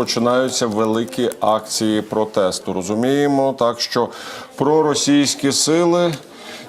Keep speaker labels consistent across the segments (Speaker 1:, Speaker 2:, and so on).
Speaker 1: Починаються великі акції протесту. Розуміємо, так що проросійські сили,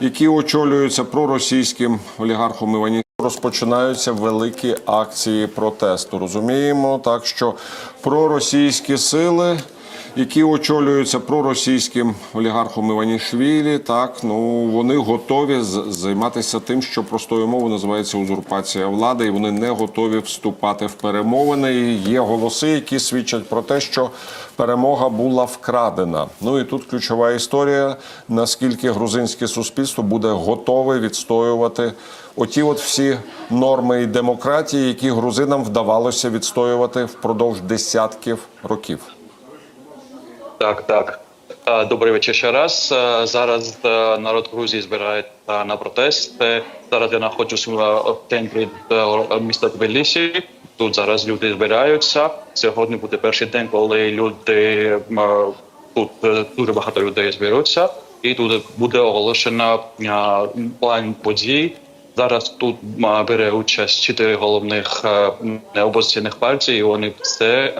Speaker 1: які очолюються проросійським олігархом Івані, розпочинаються великі акції протесту. Розуміємо, так що проросійські сили, які очолюються проросійським олігархом Іванішвілі, так ну вони готові займатися тим, що простою мовою називається узурпація влади, і вони не готові вступати в перемовини. І є голоси, які свідчать про те, що перемога була вкрадена. Ну і тут ключова історія: наскільки грузинське суспільство буде готове відстоювати оті, от всі норми і демократії, які грузинам вдавалося відстоювати впродовж десятків років.
Speaker 2: Так, так. Е, Добрий вечір ще раз. Е, Зараз е, народ Грузії збирається на протест. Е, Зараз я знаходжусь е, в центрі міста Тбілісі. Тут зараз люди збираються. Сьогодні буде перший день, коли люди тут дуже багато людей зберуться, і тут буде оголошено план подій. Зараз тут бере участь чотири головних опозиційних партій. і Вони все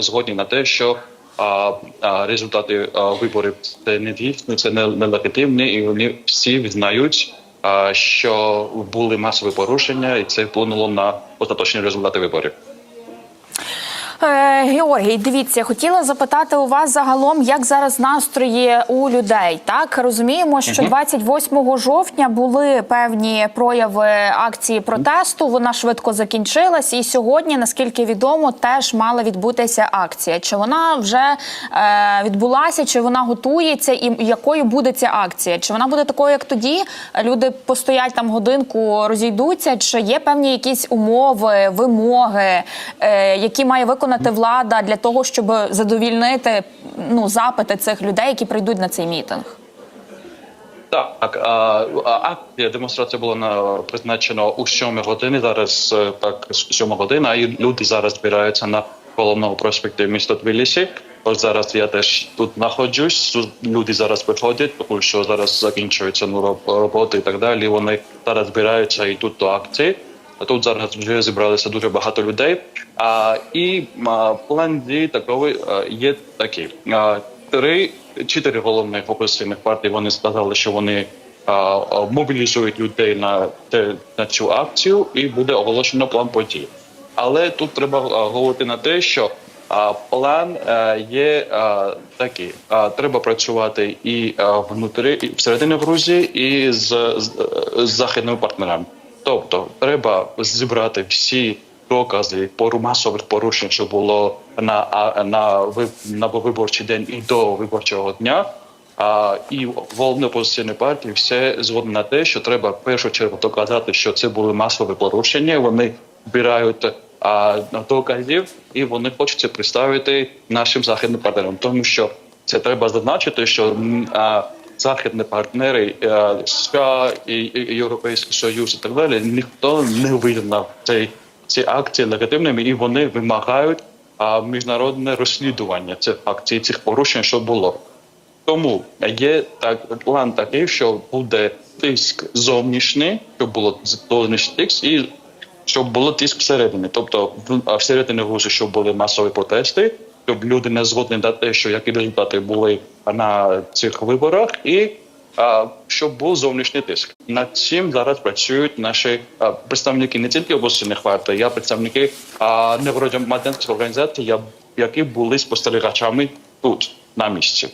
Speaker 2: згодні на те, що а, а результати а, виборів це не дійсно, це не, нелегітимні, і вони всі визнають, а, що були масові порушення, і це вплинуло на остаточні результати виборів.
Speaker 3: Е, Георгій, дивіться, хотіла запитати у вас загалом, як зараз настрої у людей. Так розуміємо, що 28 жовтня були певні прояви акції протесту. Вона швидко закінчилась, і сьогодні, наскільки відомо, теж мала відбутися акція. Чи вона вже е, відбулася, чи вона готується, і якою буде ця акція? Чи вона буде такою, як тоді? Люди постоять там годинку, розійдуться, чи є певні якісь умови, вимоги, е, які має виконати влада для того, щоб задовільнити ну запити цих людей, які прийдуть на цей мітинг?
Speaker 2: Так, акція демонстрація була на призначена у 7 години. Зараз е, так 7 година, і люди зараз збираються на головному проспекті міста Тбілісі. Ось зараз я теж тут знаходжусь. Люди зараз виходять, тому що зараз закінчуються ну, роботи і так далі. Вони зараз збираються і йдуть до акції. Тут зараз вже зібралося дуже багато людей. А, і план дій такий є такий. Три чотири головних опозиційних партій вони сказали, що вони мобілізують людей на те на цю акцію, і буде оголошено план подій. Але тут треба говорити на те, що план а, є такий: треба працювати і внутрі і всередині Грузії, і з, з, з західними партнерами. Тобто, треба зібрати всі докази пору масових порушень, що було на а, на на виборчий день і до виборчого дня. А і головні опозиційні партії все згодні на те, що треба в першу чергу доказати, що це були масові порушення. Вони збирають а, доказів, і вони хочуть це представити нашим західним партнерам, тому що це треба зазначити, що а, західні партнери е, США і, Європейський Союз і так далі ніхто не визнав цей ці акції легітимними, і вони вимагають міжнародне розслідування цих акцій, цих порушень, що було. Тому є так план такий, що буде тиск зовнішній, щоб було зовнішній тиск, і щоб було тиск всередині. Тобто всередині Грузії, щоб були масові протести, щоб люди не згодні на те, що які результати були на цих виборах, і а, щоб був зовнішній тиск. Над цим зараз працюють наші а, представники не тільки опозиційних партій, а представники а, негромадянських організацій, я- які були спостерігачами тут на місці.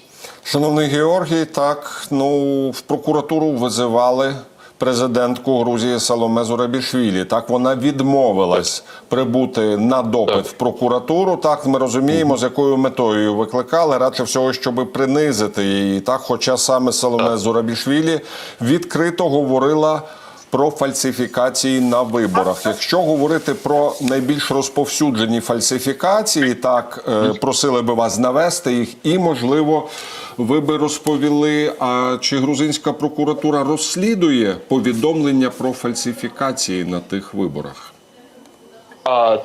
Speaker 1: Шановний Георгій, так ну в прокуратуру визивали президентку Грузії Саломе Зурабішвілі. Так вона відмовилась прибути на допит
Speaker 2: Так.
Speaker 1: в прокуратуру. Так ми розуміємо, з якою метою її викликали, радше всього, щоб принизити її. Так, хоча саме Саломе Зурабішвілі відкрито говорила. Про фальсифікації на виборах. Якщо говорити про найбільш розповсюджені фальсифікації, так е, просили би вас навести їх, і можливо, ви би розповіли, а чи грузинська прокуратура розслідує повідомлення про фальсифікації на тих виборах?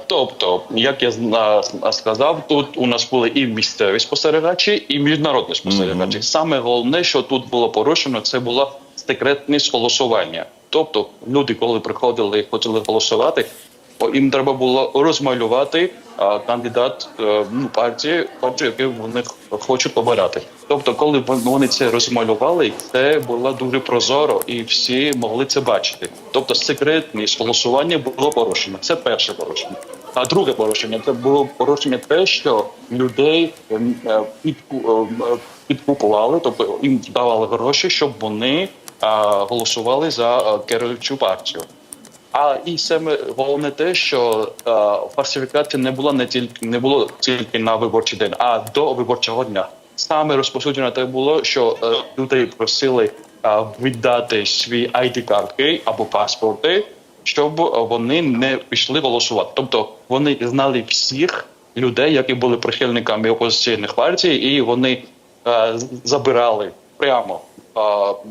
Speaker 2: Тобто, як я сказав, тут у нас були і місцеві спостерігачі, і міжнародні спостерігачі. Саме головне, що тут було порушено, це була секретність голосування. Тобто, люди, коли приходили і хотіли голосувати, їм треба було розмалювати а, кандидат е, ну, партії, партії, яку вони хочуть обирати. Тобто, коли вони це розмалювали, це було дуже прозоро, і всі могли це бачити. Тобто, секретність голосування було порушено. Це перше порушення. А друге порушення це було порушення те, що людей ем, е, підку- е, підкупували, тобто їм давали гроші, щоб вони голосували за керуючу партію. А і саме головне те, що фальсифікація не була не тільки не було тільки на виборчий день, а до виборчого дня. Саме розповсюджено те було, що е, людей просили віддати свої id картки або паспорти, щоб вони не пішли голосувати. Тобто вони знали всіх людей, які були прихильниками опозиційних партій, і вони е, забирали прямо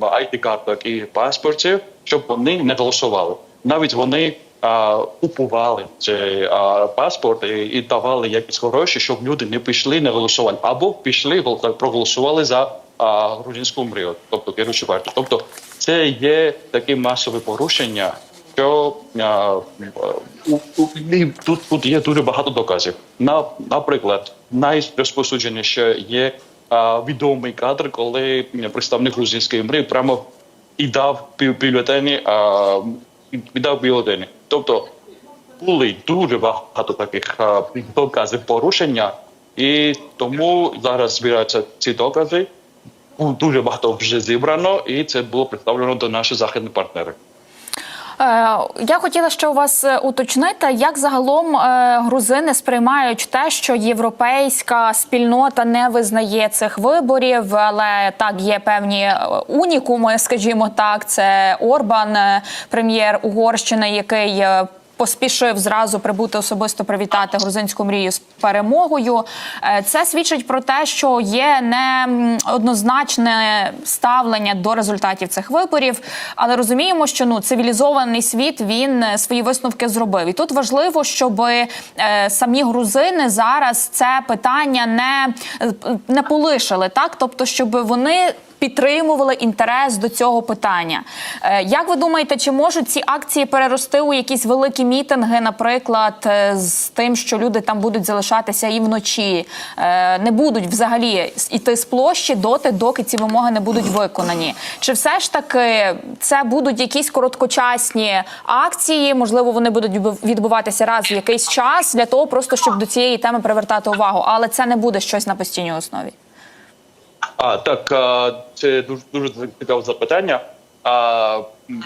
Speaker 2: id карток і паспортів, щоб вони не голосували. Навіть вони а, купували цей а, паспорт і, давали якісь гроші, щоб люди не пішли на голосування, або пішли проголосували за а, грузинську мрію, тобто керуючу партію. Тобто це є таке масове порушення, що а, у, у, тут, тут є дуже багато доказів. На, наприклад, найрозповсюдженіше є відомий кадр, коли представник грузинської мрії прямо і дав бю- бюлетені, а, і віддав бюлетені. Тобто були дуже багато таких доказів порушення, і тому зараз збираються ці докази. Дуже багато вже зібрано, і це було представлено до наших західних партнерів.
Speaker 3: Е, Я хотіла ще у вас е, уточнити, як загалом е, грузини сприймають те, що європейська спільнота не визнає цих виборів, але так є певні унікуми, скажімо так. Це Орбан, прем'єр Угорщини, який. Поспішив зразу прибути особисто привітати грузинську мрію з перемогою. Е, Це свідчить про те, що є неоднозначне ставлення до результатів цих виборів. Але розуміємо, що ну цивілізований світ він е, свої висновки зробив. І тут важливо, щоб е, самі грузини зараз це питання не, не полишили, так тобто, щоб вони підтримували інтерес до цього питання. Е, Як ви думаєте, чи можуть ці акції перерости у якісь великі мітинги, наприклад, е, з тим, що люди там будуть залишатися і вночі, е, не будуть взагалі йти з площі доти, доки ці вимоги не будуть виконані? Чи все ж таки це будуть якісь короткочасні акції? Можливо, вони будуть відбуватися раз в якийсь час для того, просто щоб до цієї теми привертати увагу, але це не буде щось на постійній основі.
Speaker 2: А так це дуже дуже цікаве запитання. А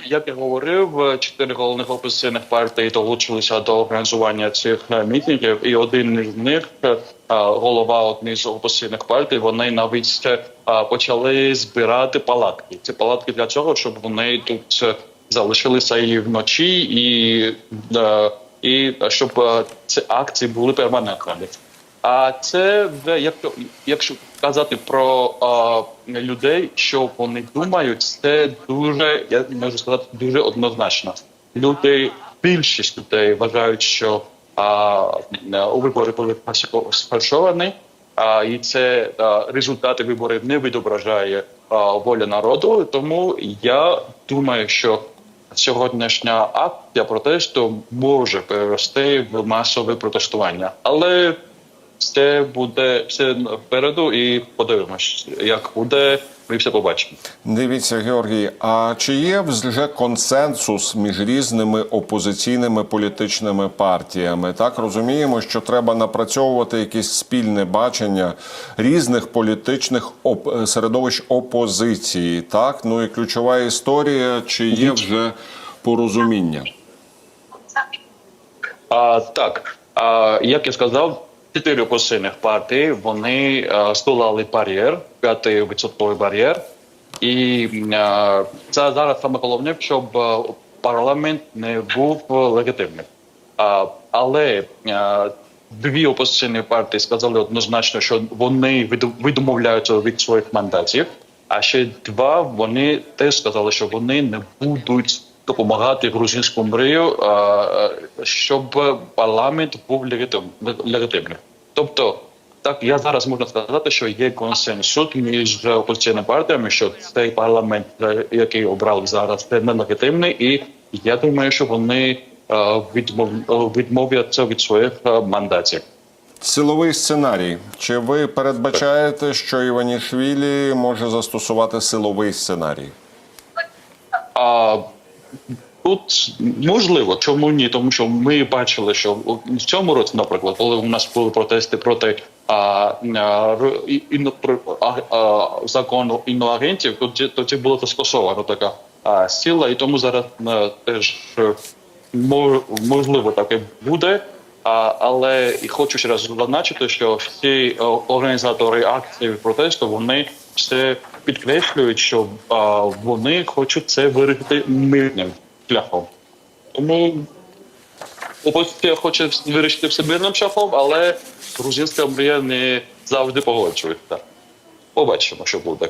Speaker 2: як я говорив, чотири головних опозиційних партій долучилися до організування цих е, мітингів, і один з них, е, голова однієї з опозиційних партій, вони навіть е, почали збирати палатки. Ці палатки для цього, щоб вони тут залишилися і вночі, і, і щоб ці акції були перманентними. А це якщо якщо казати про а, людей, що вони думають, це дуже я можу сказати дуже однозначно. Люди, більшість людей вважають, що а, у вибори були сфальшовані, а і це а, результати виборів не відображає а, воля народу. Тому я думаю, що сьогоднішня акція протесту може перерости в масове протестування, але це буде все впереду, і подивимось, як буде. Ми все побачимо.
Speaker 1: Дивіться, Георгій, а чи є вже консенсус між різними опозиційними політичними партіями? Так розуміємо, що треба напрацьовувати якесь спільне бачення різних політичних оп- середовищ опозиції. Так, ну і ключова історія, чи є вже порозуміння?
Speaker 2: А, так, а, як я сказав, чотири опозиційних партій вони а, здолали бар'єр, п'ятий відсотковий бар'єр. І це зараз саме головне, щоб парламент не був легітимним. Але дві опозиційні партії сказали однозначно, що вони відмовляються від своїх мандатів. А ще два вони теж сказали, що вони не будуть допомагати грузинську мрію, а, щоб парламент був легітим, легітимним. Тобто, так я зараз можу сказати, що є консенсус між опозиційними партіями, що цей парламент, е, який обрали зараз, це нелегітимний, і я думаю, що вони е, відмовляться від своїх е, мандатів.
Speaker 1: Силовий сценарій. Чи ви передбачаєте, що Іванішвілі може застосувати силовий сценарій?
Speaker 2: А, тут можливо, чому ні? Тому що ми бачили, що в цьому році, наприклад, коли у нас були протести проти а, а, закону іноагентів, тоді, тоді було то скасовано така а, сила, і тому зараз а, теж е, можливо таке буде. А, але і хочу ще раз зазначити, що всі е, організатори акції протесту вони все підкреслюють, що а, вони хочуть це вирішити мирним шляхом. Тому опозиція хоче вирішити все мирним шляхом, але грузинська мрія не завжди погоджується. Побачимо, що буде.